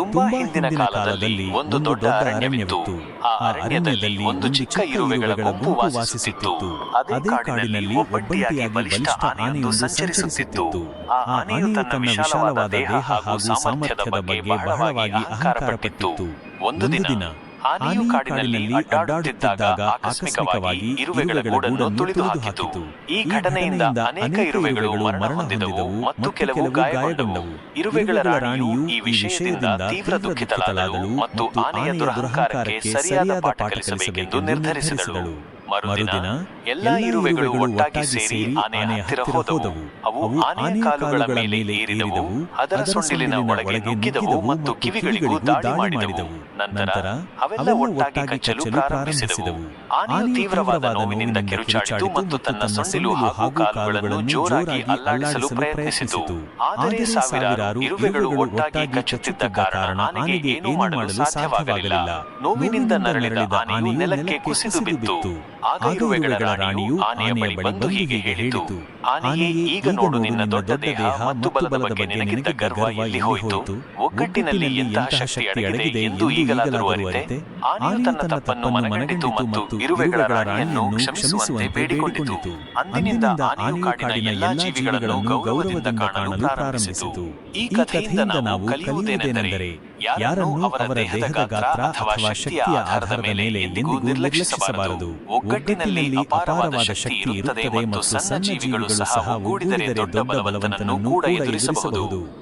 ತುಂಬಾ ಹಿಂದಿನ ಕಾಲದಲ್ಲಿ ಒಂದು ದೊಡ್ಡ ಅರಣ್ಯವಿತ್ತು. ಆ ಅರಣ್ಯದಲ್ಲಿ ಒಂದು ಚಿಕ್ಕ ಇರುವೆಗಳ ಗುಂಪು ವಾಸಿಸುತ್ತಿತ್ತು. ಅದೇ ಕಾಡಿನಲ್ಲಿ ಒಬ್ಬಂಟಿಯಾಗಿ ಬಲಿಷ್ಠ ಆನೆಯೊಂದು ಸಂಚರಿಸುತ್ತಿತ್ತು. ಆ ಆನೆಯು ತನ್ನ ವಿಶಾಲವಾದ ದೇಹ ಹಾಗೂ ಸಾಮರ್ಥ್ಯದ ಬಗ್ಗೆ ಬಹಳವಾಗಿ ಅಹಂಕಾರ ಪಟ್ಟಿತ್ತು. ಒಂದು ದಿನ. ಆನೆಯು ಕಾಡಿನಲ್ಲಿ ಅಡ್ಡಾಡುತ್ತಿದ್ದಾಗ ಆಕಸ್ಮಿಕವಾಗಿ ಇರುವೆಗಳ ಗೂಡನ್ನು ತುಳಿದು ಹಾಕಿತು. ಈ ಘಟನೆಯಿಂದ ಅನೇಕ ಇರುವೆಗಳು ಮರಣ ಹೊಂದಿದವು ಮತ್ತು ಕೆಲವು ಗಾಯಗೊಂಡವು. ಇರುವೆಗಳ ರಾಣಿಯು ಈ ವಿಷಯದಿಂದ ತೀವ್ರ ದುಃಖಿತಳಾದಳು ಮತ್ತು ಆನೆಯ ದುರಹಂಕಾರಕ್ಕೆ ಸರಿಯಾದ ಪಾಠ ಕಲಿಸಬೇಕೆಂದು ನಿರ್ಧರಿಸಿದಳು. ಮರುದಿನ ಎಲ್ಲ ಇರುವೆಗಳು ಒಟ್ಟಾಗಿ ಸೇರಿ ಆನೆಯ ಹತ್ತಿರ ಹೋದವು. ಅವು ಆನೆಯ ಕಾಲುಗಳ ಮೇಲೆ ಏರಿದವು. ಅದರ ಸೊಂಡಿಲಿನ ಒಳಗೆ ನುಗ್ಗಿದವು ಮತ್ತು ಕಿವಿಗಳಿಗೂ ದಾಳಿ ಮಾಡಿದವು. ನಂತರ ಅವೆಲ್ಲ ಒಟ್ಟಾಗಿ ಕಚ್ಚಲು ಪ್ರಾರಂಭಿಸಿದವು. ಆನೆಯು ತೀವ್ರವಾದ ನೋವಿನಿಂದ ಕಿರುಚಾಡಿತು ಮತ್ತು ತನ್ನ ಸೊಂಡಿಲು ಹಾಗೂ ಕಾಲುಗಳನ್ನು ಜೋರಾಗಿ ಅಲ್ಲಾಡಿಸಲು ಪ್ರಯತ್ನಿಸಿತು. ಆದರೆ ಸಾವಿರಾರು ಇರುವೆಗಳು ಒಟ್ಟಾಗಿ ಕಚ್ಚುತ್ತಿದ್ದ ಕಾರಣ ಆನೆಗೆ ಏನೂ ಮಾಡಲು ಸಾಧ್ಯವಾಗಲಿಲ್ಲ. ನೋವಿನಿಂದ ನರಳಿದ ಆನೆಯು ನೆಲಕ್ಕೆ ಕುಸಿದು ಬಿತ್ತು. ಆಗ ಇರುವೆಗಳ ರಾಣಿಯು ಆನೆಯ ಬಳಿ ಬಂದು ಹೀಗೆ ಹೇಳಿತು. ಆನೆಯೇ ಈಗ ನೋಡು ನಿನ್ನ ದೊಡ್ಡ ದೇಹ ಮತ್ತು ಬಲದ ಬಗ್ಗೆ ನಿನಗಿದ್ದ ಗರ್ವ ಎಲ್ಲಿ ಹೋಯಿತು? ಒಗ್ಗಟ್ಟಿನಲ್ಲಿ ಎಂತಹ ಶಕ್ತಿ ಅಡಗಿದೆ ಎಂದು ಈಗಲಾದರೂ ಅರಿತೆ ಆನೆಯು ತನ್ನ ತಪ್ಪನ್ನು ಮನಗಂಡಿತು ಮತ್ತು ಇರುವೆಗಳ ರಾಣಿಯನ್ನು ಕ್ಷಮಿಸುವಂತೆ ಬೇಡಿಕೊಂಡಿತು. ಅಂದಿನಿಂದ ಆನೆಯು ಕಾಡಿನ ಎಲ್ಲಾ ಜೀವಿಗಳನ್ನು ಗೌರವದಿಂದ ಕಾಣಲು ಪ್ರಾರಂಭಿಸಿತು. ಈ ಕಥೆಯಿಂದ ನಾವು ಕಲಿಯುವುದೇನೆಂದರೆ ಯಾರನ್ನು ಅವರ ದೇಹದ ಗಾತ್ರ ಅಥವಾ ಶಕ್ತಿಯ ಆಧಾರದ ಮೇಲೆ ಎಂದಿಗೂ ನಿರ್ಲಕ್ಷಿಸಬಾರದು. ಒಗ್ಗಟ್ಟಿನಲ್ಲಿ ಅಪಾರವಾದ ಶಕ್ತಿ ಇರುತ್ತದೆ ಮತ್ತು ಸಣ್ಣ ಜೀವಿಗಳು ಸಹ ಒಗ್ಗೂಡಿದರೆ ದೊಡ್ಡ ಬಲವಂತನನ್ನು ಕೂಡ ಎದುರಿಸಬಹುದು.